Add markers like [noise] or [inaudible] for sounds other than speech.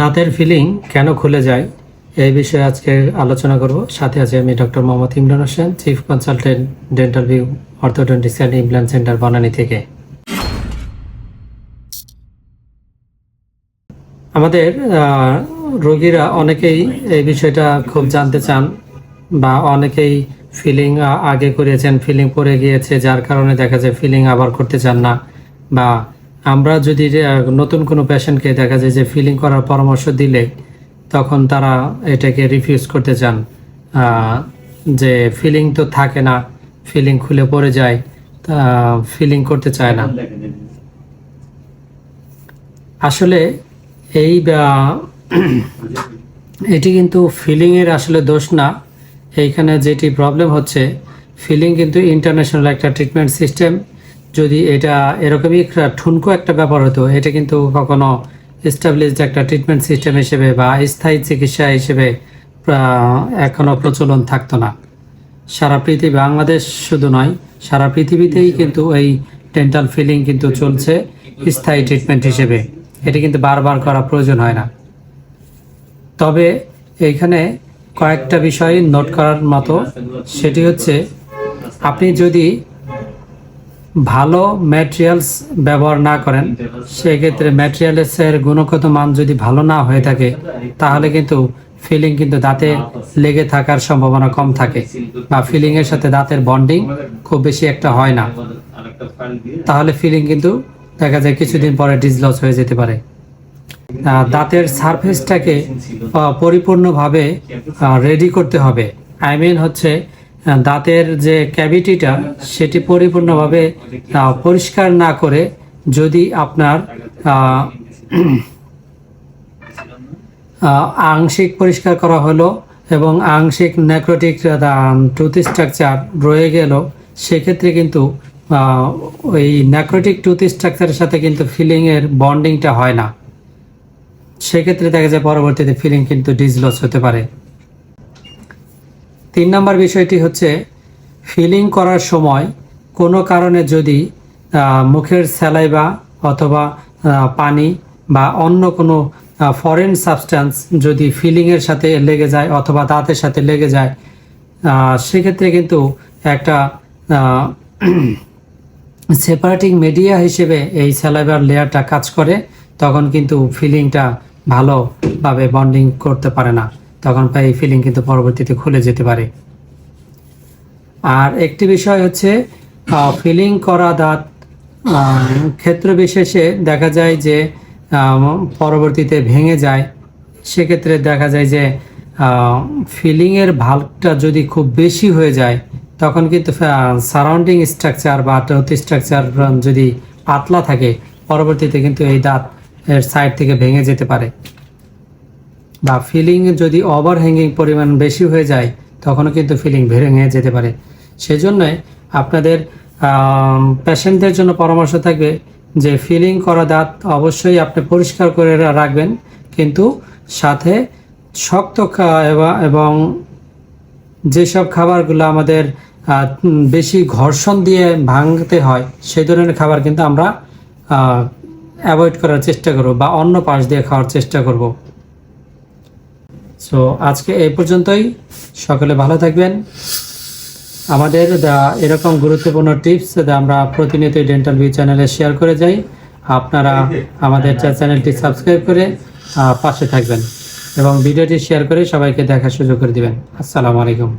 দাঁতের ফিলিং কেন খুলে যায়, এই বিষয়ে আজকে আলোচনা করব। সাথে আছে আমি doctor Mohammad Imran Hossain chief consultant dental view orthodontics and implant centre Banani থেকে। আমাদের রোগীরা অনেকেই এই বিষয়টা খুব জানতে চান বা অনেকেই ফিলিং আগে করেছেন ফিলিং পরে গিয়েছে, যার কারণে দেখা যায় ফিলিং আবার করতে চান না বা আমরা যদি নতুন কোনো পেশেন্টকে দেখা যায় যে ফিলিং করার পরামর্শ দিলে, তখন তারা এটাকে রিফিউজ করতে চান। যে ফিলিং তো থাকে না ফিলিং খুলে পড়ে যায় ফিলিং করতে চায় না। আসলে এই [clears throat] এটি কিন্তু ফিলিংয়ের আসলে দোষ না। এইখানে যেটি প্রবলেম হচ্ছে ফিলিং কিন্তু ইন্টারন্যাশনাল একটা ট্রিটমেন্ট সিস্টেম যদি এটা এরকমই একটা ঠুনকো একটা ব্যাপার হতো এটা কিন্তু কখনো এস্টাবলিশড একটা ট্রিটমেন্ট সিস্টেম হিসেবে বা স্থায়ী চিকিৎসা হিসেবে আহ, এখনও প্রচলন থাকতো না। সারা পৃথিবী বাংলাদেশ শুধু নয় সারা পৃথিবীতেই কিন্তু এই ডেন্টাল ফিলিং কিন্তু চলছে স্থায়ী ট্রিটমেন্ট হিসেবে। এটি কিন্তু বারবার করা প্রয়োজন হয় না। তবে এইখানে কয়েকটা বিষয় নোট করার মতো সেটি হচ্ছে আপনি যদি ভালো ম্যাটেরিয়ালস ব্যবহার না করেন, সেক্ষেত্রে ম্যাটেরিয়ালসের গুণগত মান যদি ভালো না হয়ে থাকে, তাহলে কিন্তু ফিলিং কিন্তু দাঁতে লেগে থাকার সম্ভাবনা কম থাকে বা ফিলিং এর সাথে দাঁতের বন্ডিং খুব বেশি একটা হয় না। তাহলে ফিলিং কিন্তু দেখা যায় কিছুদিন পরে ডিসলস হয়ে যেতে পারে। দাঁতের সারফেসটাকে পরিপূর্ণভাবে রেডি করতে হবে। আই মিন হচ্ছে দাঁতের যে ক্যাভিটিটা সেটি পরিপূর্ণভাবে পরিষ্কার না করে যদি আপনার আংশিক পরিষ্কার করা হলো এবং আংশিক নেক্রোটিক টুথ স্ট্রাকচার রয়ে গেল, সেক্ষেত্রে কিন্তু ওই নেক্রোটিক টুথ স্ট্রাকচারের সাথে কিন্তু ফিলিংয়ের বন্ডিংটা হয় না। সেক্ষেত্রে দেখা যায় পরবর্তীতে ফিলিং কিন্তু ডিসলস হতে পারে। তিন নম্বর বিষয়টি হচ্ছে, ফিলিং করার সময় কোনো কারণে যদি মুখের স্যালাইবা অথবা পানি বা অন্য কোনো ফরেন সাবস্ট্যান্স যদি ফিলিংয়ের সাথে লেগে যায় অথবা দাঁতের সাথে লেগে যায় সেক্ষেত্রে কিন্তু একটা সেপারেটিং মিডিয়া হিসেবে এই স্যালাইভার লেয়ারটা কাজ করে, তখন কিন্তু ফিলিংটা ভালোভাবে বন্ডিং করতে পারে না। তখন এই ফিলিং কিন্তু পরবর্তীতে খুলে যেতে পারে। আর একটি বিষয় হচ্ছে ফিলিং করা দাঁত ক্ষেত্র বিশেষে দেখা যায় যে পরবর্তীতে ভেঙে যায়। সেক্ষেত্রে দেখা যায় যে ফিলিংয়ের ভাল্বটা যদি খুব বেশি হয়ে যায়, তখন কিন্তু সারাউন্ডিং স্ট্রাকচার বা টুথ স্ট্রাকচার যদি পাতলা থাকে, পরবর্তীতে কিন্তু এই দাঁত এর সাইড থেকে ভেঙে যেতে পারে। বা ফিলিং যদি ওভার হ্যাঙ্গিং পরিমাণ বেশি হয়ে যায়, তখনও কিন্তু ফিলিং ভেঙে যেতে পারে। সেজন্য আপনাদের পেশেন্টদের জন্য পরামর্শ থাকবে যে ফিলিং করা দাঁত অবশ্যই আপনি পরিষ্কার করে রাখবেন। কিন্তু সাথে শক্ত এবং যেসব খাবারগুলো আমাদের বেশি ঘর্ষণ দিয়ে ভাঙতে হয় সেই ধরনের খাবার কিন্তু আমরা অ্যাভয়েড করার চেষ্টা করব বা অন্য পাশ দিয়ে খাওয়ার চেষ্টা করব। সো আজকে এই পর্যন্তই। সকলে ভালো থাকবেন। আমাদের এরকম গুরুত্বপূর্ণ টিপস আমরা প্রতিনিয়ত ডেন্টাল ভিউ চ্যানেলে শেয়ার করে যাই। আপনারা আমাদের চ্যানেলটি সাবস্ক্রাইব করে পাশে থাকবেন এবং ভিডিওটি শেয়ার করে সবাইকে দেখার সুযোগ করে দিবেন। আসসালামু আলাইকুম।